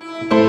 Música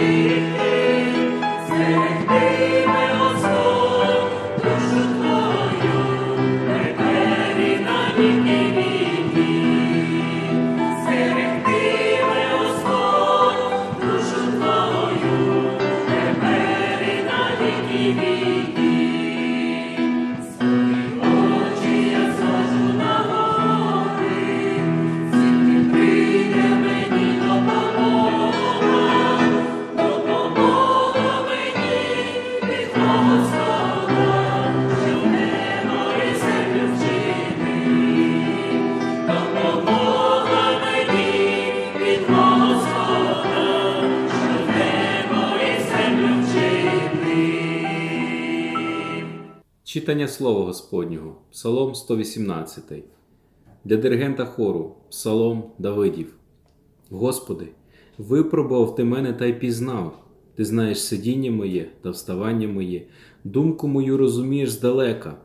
Música Читання Слова Господнього, Псалом 118. Для диригента хору Псалом Давидів. Господи, випробував ти мене та й пізнав. Ти знаєш сидіння моє та вставання моє, думку мою розумієш здалека,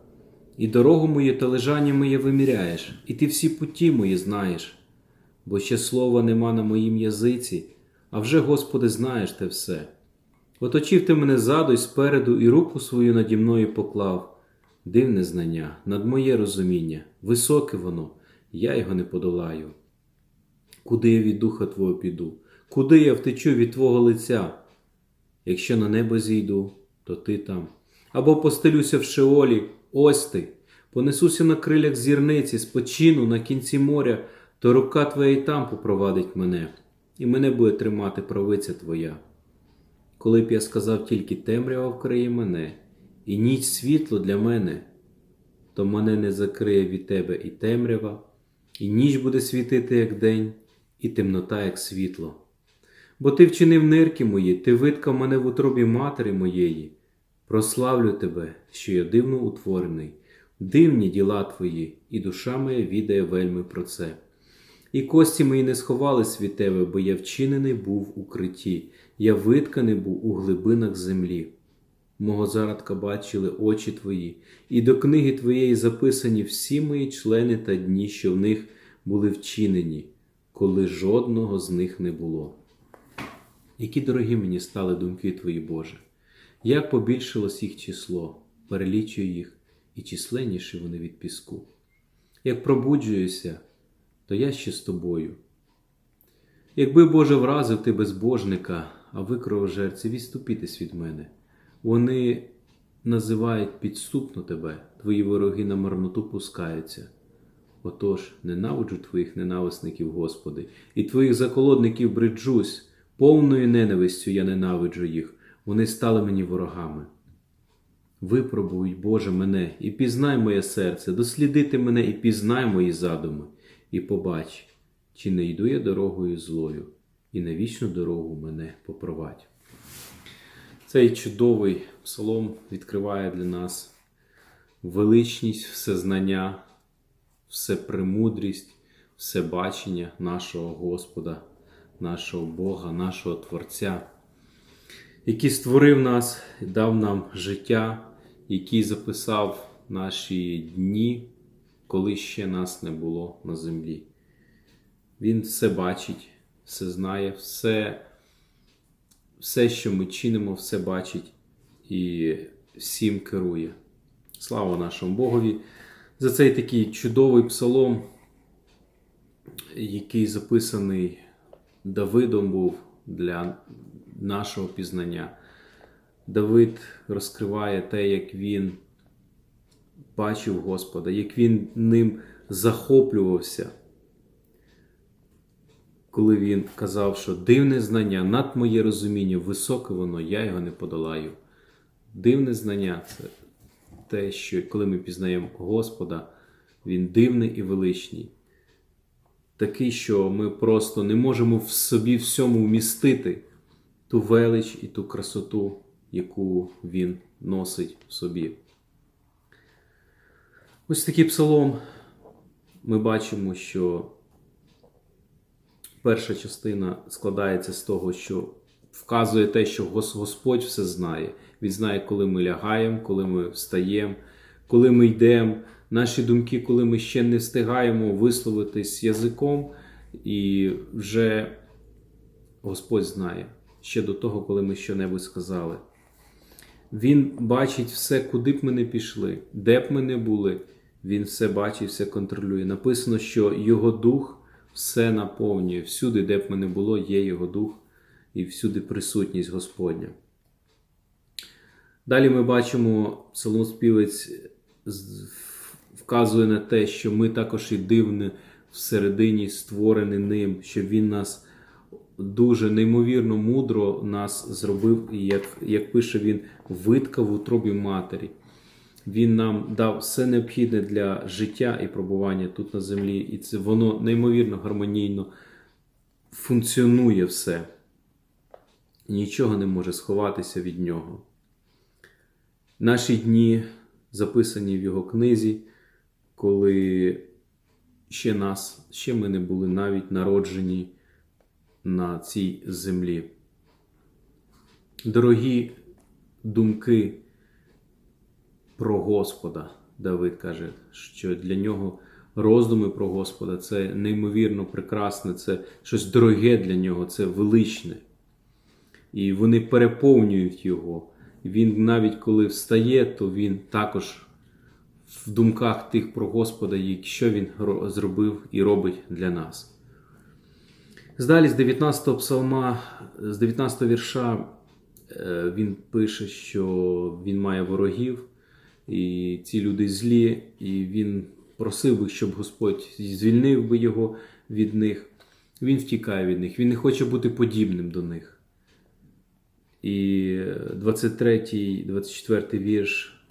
і дорогу мою та лежання моє виміряєш, і ти всі путі мої знаєш. Бо ще слова нема на моїм язиці, а вже, Господи, знаєш те все. Оточив ти мене ззаду й спереду, і руку свою наді мною поклав. Дивне знання, над моє розуміння, високе воно, я його не подолаю. Куди я від духа Твого піду? Куди я втечу від Твого лиця? Якщо на небо зійду, то ти там. Або постелюся в шеолі, ось ти, понесуся на крилях зірниці, спочину на кінці моря, то рука Твоя й там попровадить мене, і мене буде тримати правиця Твоя. Коли б я сказав тільки темрява вкриє мене, і ніч світло для мене, то мене не закриє від тебе і темрява, і ніч буде світити, як день, і темнота, як світло. Бо ти вчинив нирки мої, ти виткав мене в утробі матері моєї. Прославлю тебе, що я дивно утворений, дивні діла твої, і душа моя відає вельми про це. І кості мої не сховались від тебе, бо я вчинений був у критті, я витканий був у глибинах землі. Мого зародка бачили очі твої, і до книги твоєї записані всі мої члени та дні, що в них були вчинені, коли жодного з них не було. Які дорогі мені стали думки твої, Боже, як побільшилось їх число, перелічую їх, і численніші вони від піску. Як пробуджуюся, то я ще з тобою. Якби Боже вразив ти безбожника, а ви кровожерці, відступітесь від мене. Вони називають підступно тебе, твої вороги на марноту пускаються. Отож, ненавиджу твоїх ненависників, Господи, і твоїх заколодників бриджусь, повною ненавистю я ненавиджу їх, вони стали мені ворогами. Випробуй, Боже, мене, і пізнай моє серце, дослідити мене і пізнай мої задуми, і побач, чи не йду я дорогою злою, і на вічну дорогу мене попровадь. Цей чудовий псалом відкриває для нас величність, всезнання, всепремудрість, всебачення нашого Господа, нашого Бога, нашого Творця, який створив нас дав нам життя, який записав наші дні, коли ще нас не було на землі. Він все бачить, все знає, все все, що ми чинимо, все бачить, і всім керує. Слава нашому Богові за цей такий чудовий псалом, який записаний Давидом був для нашого пізнання. Давид розкриває те, як він бачив Господа, як він ним захоплювався, коли він казав, що дивне знання над моє розуміння, високе воно, я його не подолаю. Дивне знання це те, що коли ми пізнаємо Господа, Він дивний і величний. Такий, що ми просто не можемо в собі всьому вмістити ту велич і ту красоту, яку Він носить в собі. Ось такий псалом. Ми бачимо, що перша частина складається з того, що вказує те, що Господь все знає. Він знає, коли ми лягаємо, коли ми встаємо, коли ми йдемо. Наші думки, коли ми ще не встигаємо висловитись язиком, і вже Господь знає ще до того, коли ми щонебудь сказали. Він бачить все, куди б ми не пішли, де б ми не були. Він все бачить, все контролює. Написано, що Його дух все наповнює. Всюди, де б ми не було, є Його дух і всюди присутність Господня. Далі ми бачимо, псалмоспівець вказує на те, що ми також і дивні всередині створені ним, що він нас дуже неймовірно мудро нас зробив, і як, як пише він, витка в утробі матері. Він нам дав все необхідне для життя і пробування тут на землі, і це воно неймовірно гармонійно функціонує все. Нічого не може сховатися від нього. Наші дні записані в його книзі, коли ще нас, ще ми не були навіть народжені на цій землі. Дорогі думки про Господа, Давид каже, що для нього роздуми про Господа це неймовірно прекрасне, це щось дороге для нього, це величне. І вони переповнюють його. Він навіть коли встає, то він також в думках тих про Господа, що він зробив і робить для нас. Далі з 19 псалма, з 19 вірша е, він пише, що він має ворогів, і ці люди злі, і він просив би, щоб Господь звільнив би його від них. Він втікає від них, він не хоче бути подібним до них. І 23, 24 вірш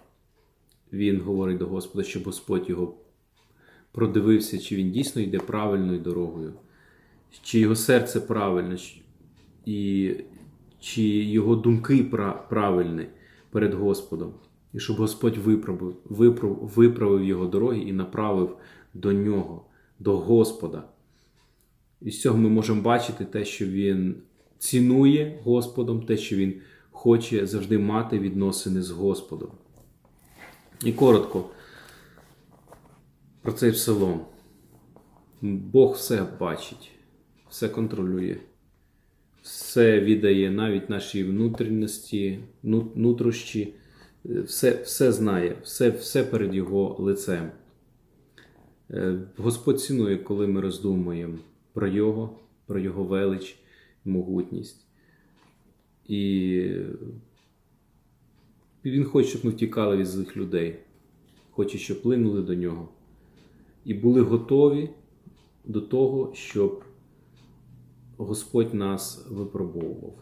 він говорить до Господа, щоб Господь його продивився, чи він дійсно йде правильною дорогою, чи його серце правильне, і чи його думки правильні перед Господом. І щоб Господь виправив, виправив, виправив його дороги і направив до нього, до Господа. І з цього ми можемо бачити те, що він цінує Господом, те, що він хоче завжди мати відносини з Господом. І коротко про цей псалом. Бог все бачить, все контролює, все віддає навіть наші внутрішності, ну- е, все, все знає, все, все перед Його лицем. Е, Господь цінує, коли ми роздумуємо про Його, про Його велич, могутність. І Він хоче, щоб ми втікали від злих людей, хоче, щоб плинули до нього. І були готові до того, щоб Господь нас випробовував.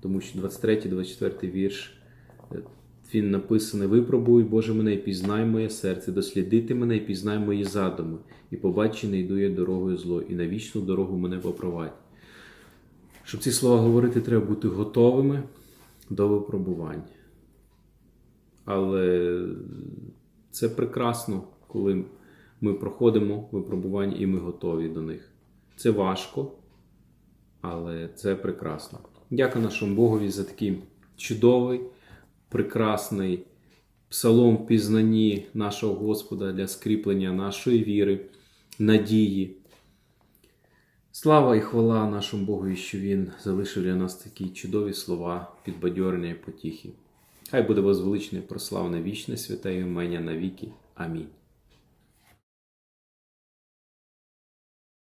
Тому що 23-24 вірш він написаний: Випробуй, Боже, мене і пізнай моє серце, дослідити мене і пізнай мої задуми, і побач, чи не йду я дорогою зло, і на вічну дорогу мене попровадь. Щоб ці слова говорити, треба бути готовими до випробувань. Але це прекрасно, коли ми проходимо випробування і ми готові до них. Це важко, але це прекрасно. Дякую нашому Богові за такий чудовий, прекрасний псалом пізнанні нашого Господа для скріплення нашої віри, надії. Слава і хвала нашому Богу, що Він залишив для нас такі чудові слова, підбадьорення і потіхи. Хай буде возвеличене, прославне вічне святе імення навіки. Амінь.